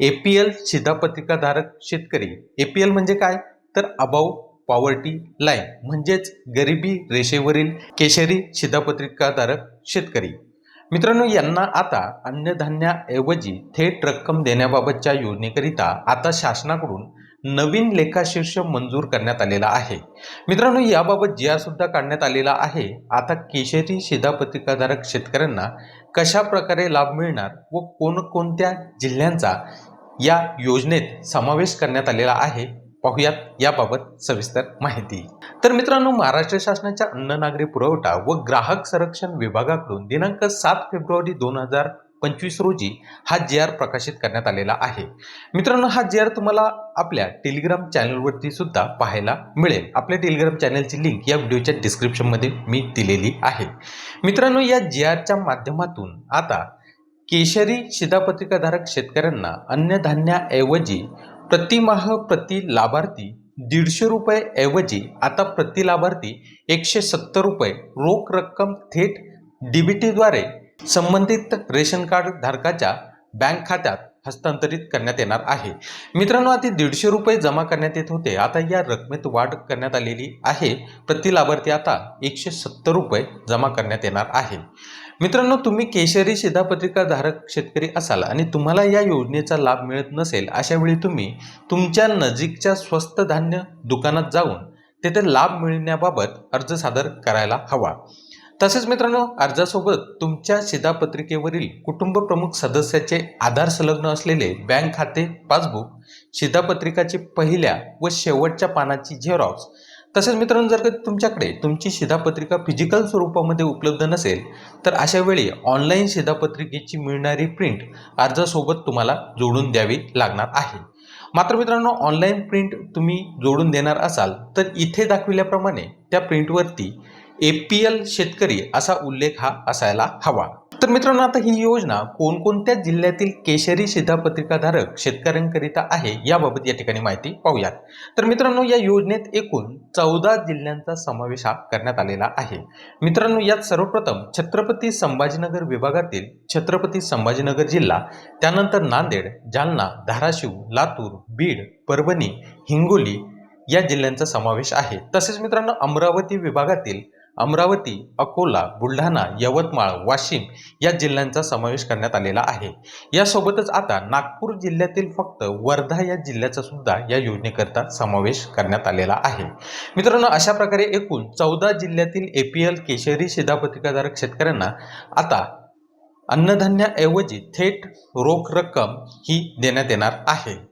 APL शिधापत्रिकाधारक शेतकरी. APL म्हणजे काय? तर अबाव पॉवर्टी लाईन म्हणजेच गरिबी रेषेवरील केशरी शिधापत्रिकाधारक शेतकरी. मित्रांनो यांना आता अन्नधान्याऐवजी थेट रक्कम देण्याबाबतच्या योजनेकरिता आता शासनाकडून नवीन लेखाशीर्ष मंजूर करण्यात आलेला आहे. मित्रांनो याबाबत जी आर सुद्धा काढण्यात आलेला आहे. आता केशरी शिधापत्रिकाधारक शेतकऱ्यांना कशा प्रकारे लाभ मिळणार व कोणकोणत्या जिल्ह्यांचा या योजनेत समावेश करण्यात आलेला आहे पाहूयात याबाबत सविस्तर माहिती. तर मित्रांनो महाराष्ट्र शासनाच्या अन्न नागरी पुरवठा व ग्राहक संरक्षण विभागाकडून दिनांक सात फेब्रुवारी दोन हजार पंचवीस रोजी हा जे आर प्रकाशित करण्यात आलेला आहे. मित्रांनो हा जे आर तुम्हाला आपल्या टेलिग्राम चॅनलवरती सुद्धा पाहायला मिळेल. आपल्या टेलिग्राम चॅनलची लिंक या व्हिडिओच्या डिस्क्रिप्शनमध्ये मी दिलेली आहे. मित्रांनो या जे आरच्या माध्यमातून आता केशरी शिधापत्रिकाधारक शेतकऱ्यांना अन्नधान्याऐवजी प्रतिमाह प्रति लाभार्थी दीडशे रुपये ऐवजी आता प्रति लाभार्थी एकशे सत्तर रुपये रोख रक्कम थेट डीबीटीद्वारे संबंधित रेशन कार्ड धारकाच्या बँक खात्यात हस्तांतरित करण्यात येणार आहे. मित्रांनो आधी दीडशे रुपये जमा करण्यात येत होते. आता या रकमेत वाढ करण्यात आलेली आहे. प्रति लाभार्थी आता एकशे सत्तर रुपये जमा करण्यात येणार आहे. मित्रांनो तुम्ही केशरी शिधापत्रिका धारक शेतकरी असाल आणि तुम्हाला या योजनेचा लाभ मिळत नसेल अशा वेळी तुम्ही तुमच्या नजीकच्या स्वस्त धान्य दुकानात जाऊन तेथे लाभ मिळण्याबाबत अर्ज सादर करायला हवा. तसेच मित्रांनो अर्जासोबत तुमच्या शिधापत्रिकेवरील कुटुंब प्रमुख सदस्याचे आधार संलग्न असलेले बँक खाते पासबुक शिधापत्रिकाची पहिल्या व शेवटच्या पानाची झेरॉक्स. तसेच मित्रांनो जर का तुमच्याकडे तुमची शिधापत्रिका फिजिकल स्वरूपामध्ये उपलब्ध नसेल तर अशा वेळी ऑनलाईन शिधापत्रिकेची मिळणारी प्रिंट अर्जासोबत तुम्हाला जोडून द्यावी लागणार आहे. मात्र मित्रांनो ऑनलाईन प्रिंट तुम्ही जोडून देणार असाल तर इथे दाखविल्याप्रमाणे त्या प्रिंटवरती ए पी एल शेतकरी असा उल्लेख हा असायला हवा. तर मित्रांनो आता ही योजना कोणकोणत्या जिल्ह्यातील केशरी शिधापत्रिकाधारक शेतकऱ्यांकरिता आहे याबाबत या ठिकाणी माहिती पाहूयात. तर मित्रांनो या योजनेत एकूण चौदा जिल्ह्यांचा समावेश हा करण्यात आलेला आहे. मित्रांनो यात सर्वप्रथम छत्रपती संभाजीनगर विभागातील छत्रपती संभाजीनगर जिल्हा त्यानंतर नांदेड जालना धाराशिव लातूर बीड परभणी हिंगोली या जिल्ह्यांचा समावेश आहे. तसेच मित्रांनो अमरावती विभागातील अमरावती अकोला बुलढाणा यवतमाळ वाशिम या जिल्ह्यांचा समावेश करण्यात आलेला आहे. यासोबतच आता नागपूर जिल्ह्यातील फक्त वर्धा या जिल्ह्याचा सुद्धा या योजनेकरता समावेश करण्यात आलेला आहे. मित्रांनो अशा प्रकारे एकूण चौदा जिल्ह्यातील ए पी एल केशरी शिधापत्रिकाधारक शेतकऱ्यांना आता अन्नधान्याऐवजी थेट रोख रक्कम ही देण्यात येणार आहे.